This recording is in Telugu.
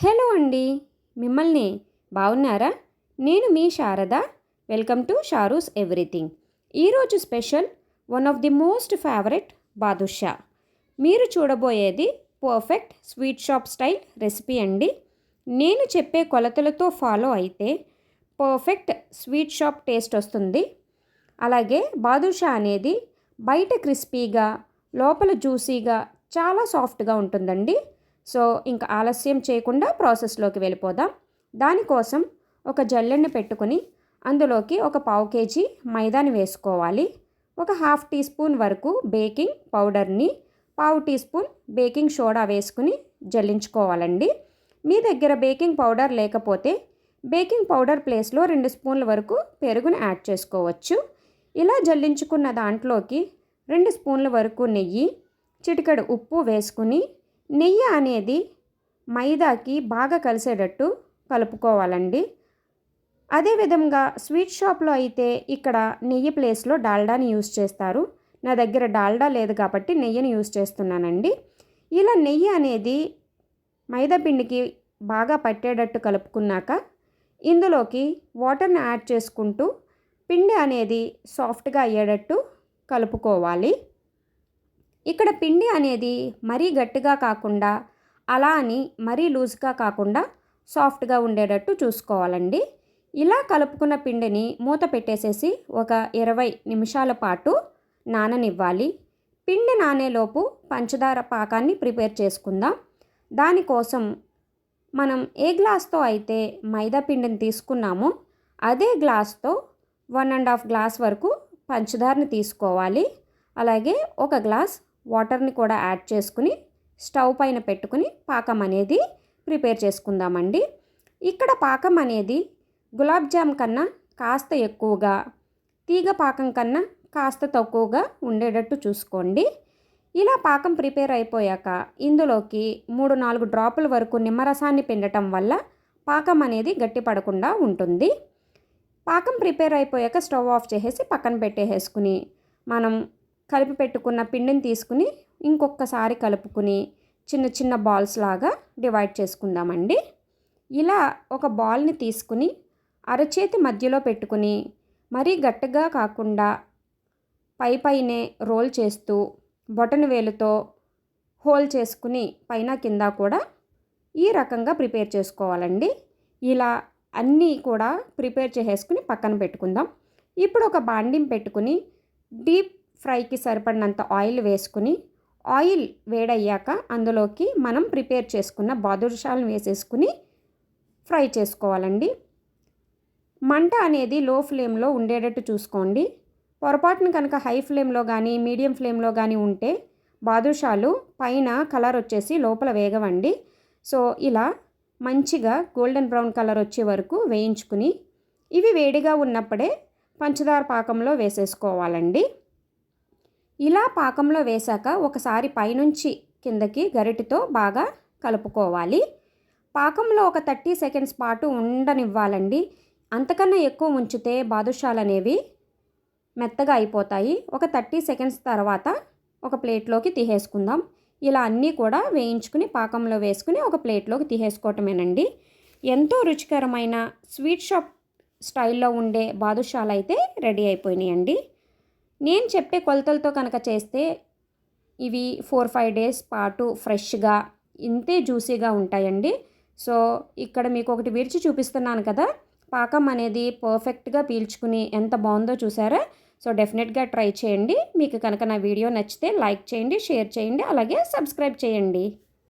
హలో అండి మిమ్మల్ని బాగున్నారా నేను మీ Sharada. Welcome to Sharu's everything. ఈరోజు special one of the most favourite badusha. మీరు చూడబోయేది perfect sweet shop style recipe అండి. నేను చెప్పే కొలతలతో ఫాలో అయితే పర్ఫెక్ట్ స్వీట్ షాప్ టేస్ట్ వస్తుంది. అలాగే బాదుషా అనేది బయట క్రిస్పీగా లోపల జ్యూసీగా చాలా సాఫ్ట్గా ఉంటుందండి. సో ఇంకా ఆలస్యం చేయకుండా ప్రాసెస్లోకి వెళ్ళిపోదాం. దానికోసం ఒక జల్లెడ్ని పెట్టుకొని అందులోకి ఒక పావు కేజీ మైదాని వేసుకోవాలి. ఒక హాఫ్ టీ స్పూన్ వరకు బేకింగ్ పౌడర్ని పావు టీ స్పూన్ బేకింగ్ సోడా వేసుకుని జల్లించుకోవాలండి. మీ దగ్గర బేకింగ్ పౌడర్ లేకపోతే బేకింగ్ పౌడర్ ప్లేస్లో రెండు స్పూన్ల వరకు పెరుగును యాడ్ చేసుకోవచ్చు. ఇలా జల్లించుకున్న దాంట్లోకి రెండు స్పూన్ల వరకు నెయ్యి చిటికెడు ఉప్పు వేసుకుని నెయ్యి అనేది మైదాకి బాగా కలిసేటట్టు కలుపుకోవాలండి. అదేవిధంగా స్వీట్ షాప్లో అయితే ఇక్కడ నెయ్యి ప్లేస్లో డాల్డాని యూస్ చేస్తారు. నా దగ్గర డాల్డా లేదు కాబట్టి నెయ్యిని యూస్ చేస్తున్నానండి. ఇలా నెయ్యి అనేది మైదా పిండికి బాగా పట్టేటట్టు కలుపుకున్నాక ఇందులోకి వాటర్ని యాడ్ చేసుకుంటూ పిండి అనేది సాఫ్ట్గా అయ్యేటట్టు కలుపుకోవాలి. ఇక్కడ పిండి అనేది మరీ గట్టిగా కాకుండా అలా అని మరీ లూజ్గా కాకుండా సాఫ్ట్గా ఉండేటట్టు చూసుకోవాలండి. ఇలా కలుపుకున్న పిండిని మూత పెట్టేసేసి ఒక ఇరవై నిమిషాల పాటు నాననివ్వాలి. పిండి నానేలోపు పంచదార పాకాన్ని ప్రిపేర్ చేసుకుందాం. దానికోసం మనం ఏ గ్లాస్తో అయితే మైదా పిండిని తీసుకున్నామో అదే గ్లాస్తో వన్ అండ్ హాఫ్ గ్లాస్ వరకు పంచదారని తీసుకోవాలి. అలాగే ఒక గ్లాస్ వాటర్ని కూడా యాడ్ చేసుకుని స్టవ్ పైన పెట్టుకుని పాకం అనేది ప్రిపేర్ చేసుకుందామండి. ఇక్కడ పాకం అనేది గులాబ్ జామ్ కన్నా కాస్త ఎక్కువగా తీగ పాకం కన్నా కాస్త తక్కువగా ఉండేటట్టు చూసుకోండి. ఇలా పాకం ప్రిపేర్ అయిపోయాక ఇందులోకి మూడు నాలుగు డ్రాపుల వరకు నిమ్మరసాన్ని పిండటం వల్ల పాకం అనేది గట్టిపడకుండా ఉంటుంది. పాకం ప్రిపేర్ అయిపోయాక స్టవ్ ఆఫ్ చేసేసి పక్కన పెట్టేసుకుని మనం కలిపి పెట్టుకున్న పిండిని తీసుకుని ఇంకొకసారి కలుపుకుని చిన్న చిన్న బాల్స్ లాగా డివైడ్ చేసుకుందామండి. ఇలా ఒక బాల్ని తీసుకుని అరచేతి మధ్యలో పెట్టుకుని మరీ గట్టిగా కాకుండా పై పైనే రోల్ చేస్తూ బొటన వేలుతో హోల్ చేసుకుని పైన కింద కూడా ఈ రకంగా ప్రిపేర్ చేసుకోవాలండి. ఇలా అన్నీ కూడా ప్రిపేర్ చేసేసుకుని పక్కన పెట్టుకుందాం. ఇప్పుడు ఒక బాండిం పెట్టుకుని డీప్ ఫ్రైకి సరిపడినంత ఆయిల్ వేసుకుని ఆయిల్ వేడయ్యాక అందులోకి మనం ప్రిపేర్ చేసుకున్న బాదుషాలను వేసేసుకుని ఫ్రై చేసుకోవాలండి. మంట అనేది లో ఫ్లేమ్లో ఉండేటట్టు చూసుకోండి. పొరపాటున కనుక హై ఫ్లేమ్లో కానీ మీడియం ఫ్లేమ్లో కానీ ఉంటే బాదుషాలు పైన కలర్ వచ్చేసి లోపల వేగవండి. సో ఇలా మంచిగా గోల్డెన్ బ్రౌన్ కలర్ వచ్చే వరకు వేయించుకుని ఇవి వేడిగా ఉన్నప్పుడే పంచదార పాకంలో వేసేసుకోవాలండి. ఇలా పాకంలో వేశాక ఒకసారి పైనుంచి కిందకి గరిటితో బాగా కలుపుకోవాలి. పాకంలో ఒక థర్టీ సెకండ్స్ పాటు ఉండనివ్వాలండి. అంతకన్నా ఎక్కువ ఉంచితే బాదుషాలు అనేవి మెత్తగా అయిపోతాయి. ఒక థర్టీ సెకండ్స్ తర్వాత ఒక ప్లేట్లోకి తీసేసుకుందాం. ఇలా అన్నీ కూడా వేయించుకుని పాకంలో వేసుకుని ఒక ప్లేట్లోకి తీసేసుకోవటమేనండి. ఎంతో రుచికరమైన స్వీట్ షాప్ స్టైల్లో ఉండే బాదుషాలు అయితే రెడీ అయిపోయినాయండి. నేను చెప్పే కొలతలతో కనుక చేస్తే ఇవి ఫోర్ ఫైవ్ డేస్ పాటు ఫ్రెష్గా ఇంతే జ్యూసీగా ఉంటాయండి. సో ఇక్కడ మీకు ఒకటి విరిచి చూపిస్తున్నాను కదా పాకం అనేది పర్ఫెక్ట్గా పీల్చుకుని ఎంత బాగుందో చూసారా? సో డెఫినెట్గా ట్రై చేయండి. మీకు కనుక నా వీడియో నచ్చితే లైక్ చేయండి షేర్ చేయండి అలాగే సబ్స్క్రైబ్ చేయండి.